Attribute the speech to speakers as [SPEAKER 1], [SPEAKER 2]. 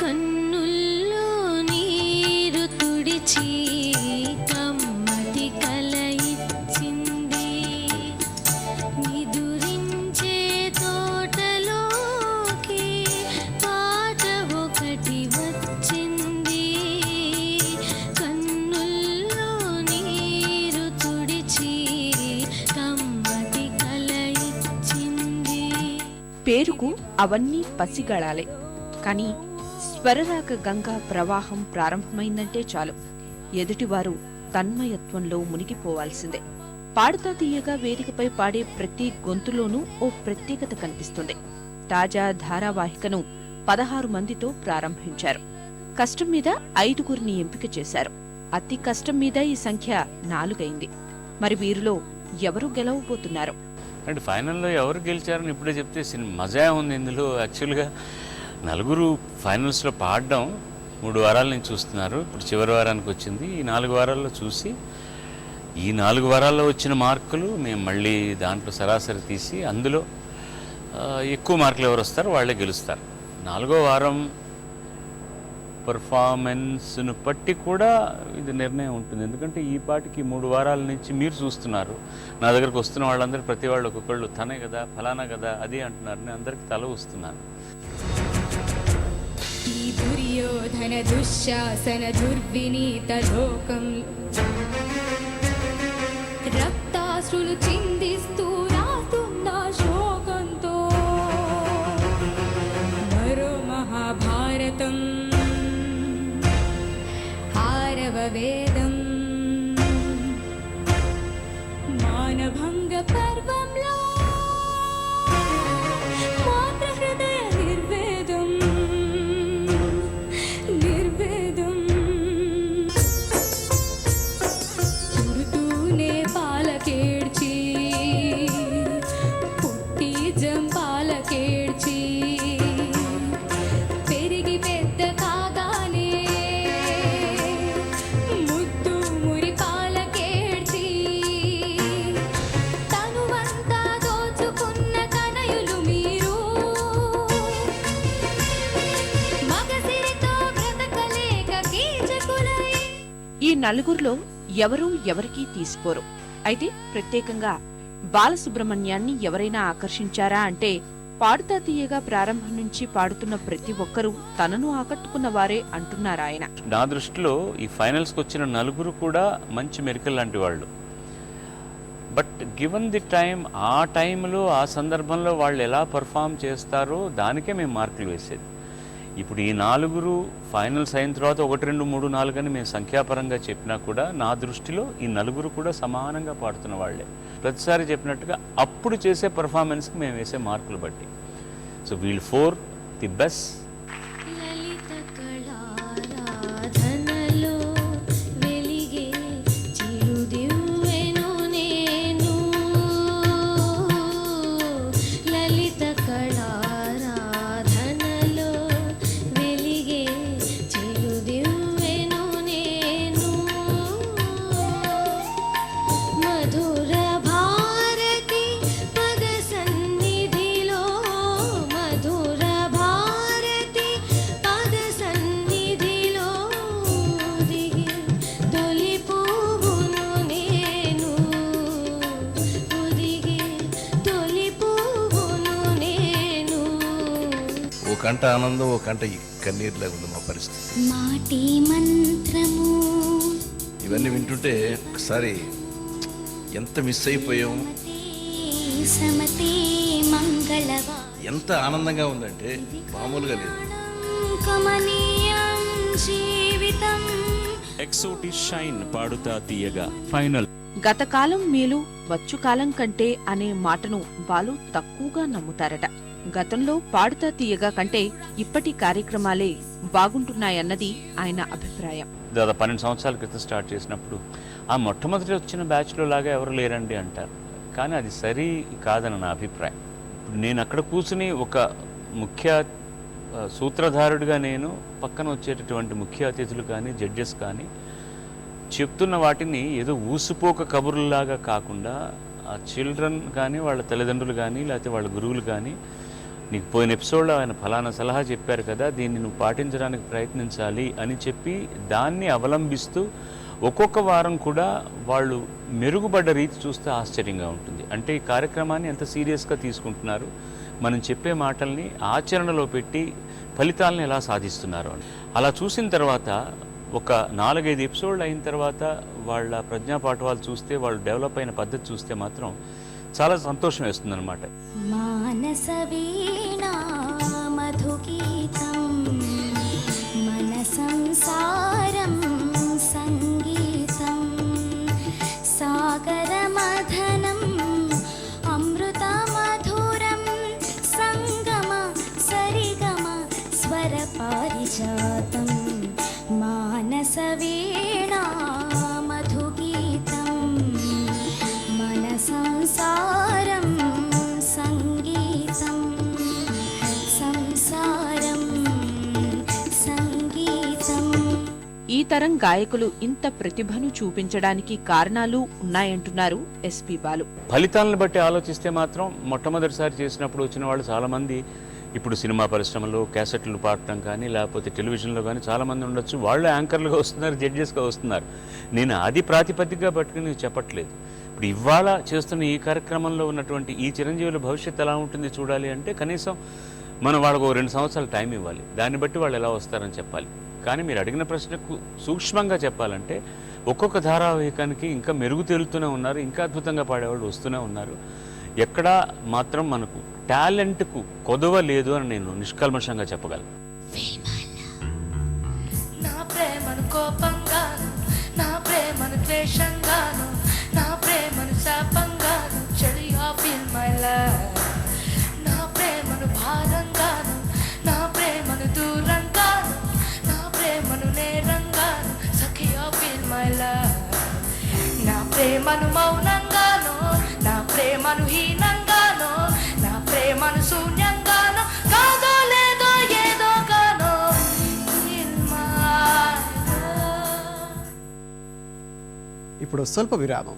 [SPEAKER 1] కన్నుల్లో నీరు తుడిచి కమ్మటి కల ఇచ్చింది నిదురించే తోటలోకి పాట ఒకటి వచ్చింది. కన్నుల్లో నీరు తుడిచి కమ్మటి కల ఇచ్చింది
[SPEAKER 2] పేరుకు అవన్నీ పసిగళాలే. కానీ స్వరరాగ గంగా ప్రవాహం ప్రారంభమైందంటే చాలు. ఎదుటివారు తన్మయత్వంలో మునిగిపోవాల్సిందే. పాడుతా తీయగా వేదికపై పాడే ప్రతి గొంతులోనూ ఓ ప్రత్యేకత కనిపిస్తుంది. తాజా ధారావాహికను పదహారు మందితో ప్రారంభించారు. కష్టం మీద ఐదుగురిని ఎంపిక చేశారు. అతి కష్టం మీద ఈ సంఖ్య నాలుగైంది. మరి వీరిలో ఎవరు గెలవబోతున్నారు?
[SPEAKER 3] అండ్ ఫైనల్లో ఎవరు గెలిచారని ఇప్పుడే చెప్తే సినిమా మజా ఉంది ఇందులో యాక్చువల్గా. నలుగురు ఫైనల్స్లో పాడడం మూడు వారాల నుంచి చూస్తున్నారు. ఇప్పుడు చివరి వారానికి వచ్చింది. ఈ నాలుగు వారాల్లో చూసి ఈ నాలుగు వారాల్లో వచ్చిన మార్కులు మేము మళ్ళీ దాంట్లో సరాసరి తీసి అందులో ఎక్కువ మార్కులు ఎవరు వస్తారో వాళ్ళే గెలుస్తారు. నాలుగో వారం పర్ఫార్మెన్స్ను బట్టి కూడా ఇది నిర్ణయం ఉంటుంది. ఎందుకంటే ఈ పాటికి మూడు వారాల నుంచి మీరు చూస్తున్నారు. నా దగ్గరకు వస్తున్న వాళ్ళందరూ ప్రతి వాళ్ళు ఒక్కొక్కళ్ళు తనే కదా ఫలానా కదా అది అంటున్నారు. నేను అందరికి తల వస్తున్నాను
[SPEAKER 4] దుర్యోధన దుశ్శాసన దుర్వినీత లోకం
[SPEAKER 2] ఈ నలుగురిలో ఎవరూ ఎవరికీ తీసిపోరు. అయితే ప్రత్యేకంగా బాలసుబ్రహ్మణ్యాన్ని ఎవరైనా ఆకర్షించారా అంటే పాడుతా తీయగా ప్రారంభం నుంచి పాడుతున్న ప్రతి ఒక్కరూ తనను ఆకట్టుకున్న వారే అంటున్నారాయన
[SPEAKER 3] నా దృష్టిలో ఈ ఫైనల్స్కి వచ్చిన నలుగురు కూడా మంచి మెరికల్ లాంటి వాళ్ళు. బట్ గివన్ ది టైం ఆ టైంలో ఆ సందర్భంలో వాళ్ళు ఎలా పర్ఫామ్ చేస్తారో దానికే మేము మార్కులు వేసేది. ఇప్పుడు ఈ నాలుగురు ఫైనల్స్ అయిన తర్వాత ఒకటి రెండు మూడు నాలుగు అని మేము సంఖ్యాపరంగా చెప్పినా కూడా నా దృష్టిలో ఈ నలుగురు కూడా సమానంగా పాడుతున్న వాళ్ళే. ప్రతిసారి చెప్పినట్టుగా అప్పుడు చేసే పర్ఫార్మెన్స్కి మేము వేసే మార్కులు బట్టి. సో వీళ్ళు ఫోర్ ది బెస్ట్
[SPEAKER 1] లలిత
[SPEAKER 5] కంట ఆనందం ఓ కంట ఈ కన్నీరులాగా ఉంది మా పరిస్థితి.
[SPEAKER 1] మాటి మంత్రము.
[SPEAKER 5] ఇవన్నీ వింటుంటే ఒకసారి ఎంత మిస్ అయిపోయాం?
[SPEAKER 1] సమతే మంగళవా
[SPEAKER 5] ఎంత ఆనందంగా ఉందంటే మామూలుగా లేదు.
[SPEAKER 1] కమనీయం జీవితం
[SPEAKER 6] ఎక్సోటి షైన్ పాడుతా తీయగా.
[SPEAKER 3] ఫైనల్.
[SPEAKER 2] గతకాలం మేలు వచ్చుకాలం కంటే అనే మాటను బాలు తక్కువగా నమ్ముతారట. గతంలో పాడుతా తీయగా కంటే ఇప్పటి కార్యక్రమాలే బాగుంటున్నాయన్నది ఆయన అభిప్రాయం.
[SPEAKER 3] దాదాపు పన్నెండు సంవత్సరాల క్రితం స్టార్ట్ చేసినప్పుడు ఆ మొట్టమొదటి వచ్చిన బ్యాచ్లో లాగా ఎవరు లేరండి అంటారు. కానీ అది సరి కాదని నా అభిప్రాయం. ఇప్పుడు నేను అక్కడ కూర్చుని ఒక ముఖ్య సూత్రధారుడిగా నేను పక్కన వచ్చేటటువంటి ముఖ్య అతిథులు కానీ జడ్జెస్ కానీ చెప్తున్న వాటిని ఏదో ఊసిపోక కబుర్లలాగా కాకుండా ఆ చిల్డ్రన్ కానీ వాళ్ళ తల్లిదండ్రులు కానీ లేకపోతే వాళ్ళ గురువులు కానీ నీకు పోయిన ఎపిసోడ్లో ఆయన ఫలానా సలహా చెప్పారు కదా దీన్ని నువ్వు పాటించడానికి ప్రయత్నించాలి అని చెప్పి దాన్ని అవలంబిస్తూ ఒక్కొక్క వారం కూడా వాళ్ళు మెరుగుపడ్డ రీతి చూస్తే ఆశ్చర్యంగా ఉంటుంది. అంటే ఈ కార్యక్రమాన్ని ఎంత సీరియస్గా తీసుకుంటున్నారు మనం చెప్పే మాటల్ని ఆచరణలో పెట్టి ఫలితాలను ఎలా సాధిస్తున్నారు అని. అలా చూసిన తర్వాత ఒక నాలుగైదు ఎపిసోడ్లు అయిన తర్వాత వాళ్ళ ప్రజ్ఞాపాఠవాలు చూస్తే వాళ్ళు డెవలప్ అయిన పద్ధతి చూస్తే మాత్రం చాలా సంతోషం వేస్తుందన్నమాట.
[SPEAKER 6] మానస వీణా మధుగీతం మన సంసారం సంగీతం సాగర మథనం అమృత మధురం సంగమ సరిగమ స్వర పారిజాతం మానస వీణా
[SPEAKER 2] ఈ తరం గాయకులు ఇంత ప్రతిభను చూపించడానికి కారణాలు ఉన్నాయంటున్నారు ఎస్పి బాలు.
[SPEAKER 3] ఫలితాలను బట్టి ఆలోచిస్తే మాత్రం మొట్టమొదటిసారి చేసినప్పుడు వచ్చిన వాళ్ళు చాలామంది ఇప్పుడు సినిమా పరిశ్రమలో క్యాసెట్లు పాడటం కానీ లేకపోతే టెలివిజన్లో కానీ చాలామంది ఉండొచ్చు. వాళ్ళు యాంకర్లుగా వస్తున్నారు జడ్జెస్గా వస్తున్నారు. నేను అది ప్రాతిపదికగా పట్టుకుని చెప్పట్లేదు. ఇప్పుడు ఇవాళ చేస్తున్న ఈ కార్యక్రమంలో ఉన్నటువంటి ఈ చిరంజీవుల భవిష్యత్తు ఎలా ఉంటుంది చూడాలి అంటే కనీసం మనం వాళ్ళకు ఓ రెండు సంవత్సరాలు టైం ఇవ్వాలి. దాన్ని బట్టి వాళ్ళు ఎలా వస్తారని చెప్పాలి. కానీ మీరు అడిగిన ప్రశ్నకు సూక్ష్మంగా చెప్పాలంటే ఒక్కొక్క ధారావాహికానికి ఇంకా మెరుగు తేలుతూనే ఉన్నారు ఇంకా అద్భుతంగా పాడేవాళ్ళు వస్తూనే ఉన్నారు. ఎక్కడా మాత్రం మనకు టాలెంట్కు కొదవ లేదు అని నేను నిష్కల్మషంగా చెప్పగలను.
[SPEAKER 7] నా ప్రేమను కోపంగాను నా ప్రేమను ద్వేషంగాను నా ప్రేమను శాపంగాను చెడు ఫీల్ మై లవ్. ప్రేమను మౌనంగాను నా ప్రేమను హీనంగాను నా ప్రేమను శూన్యంగాను కాదో లేదో ఏదో గానో
[SPEAKER 8] ఇప్పుడు స్వల్ప విరామం.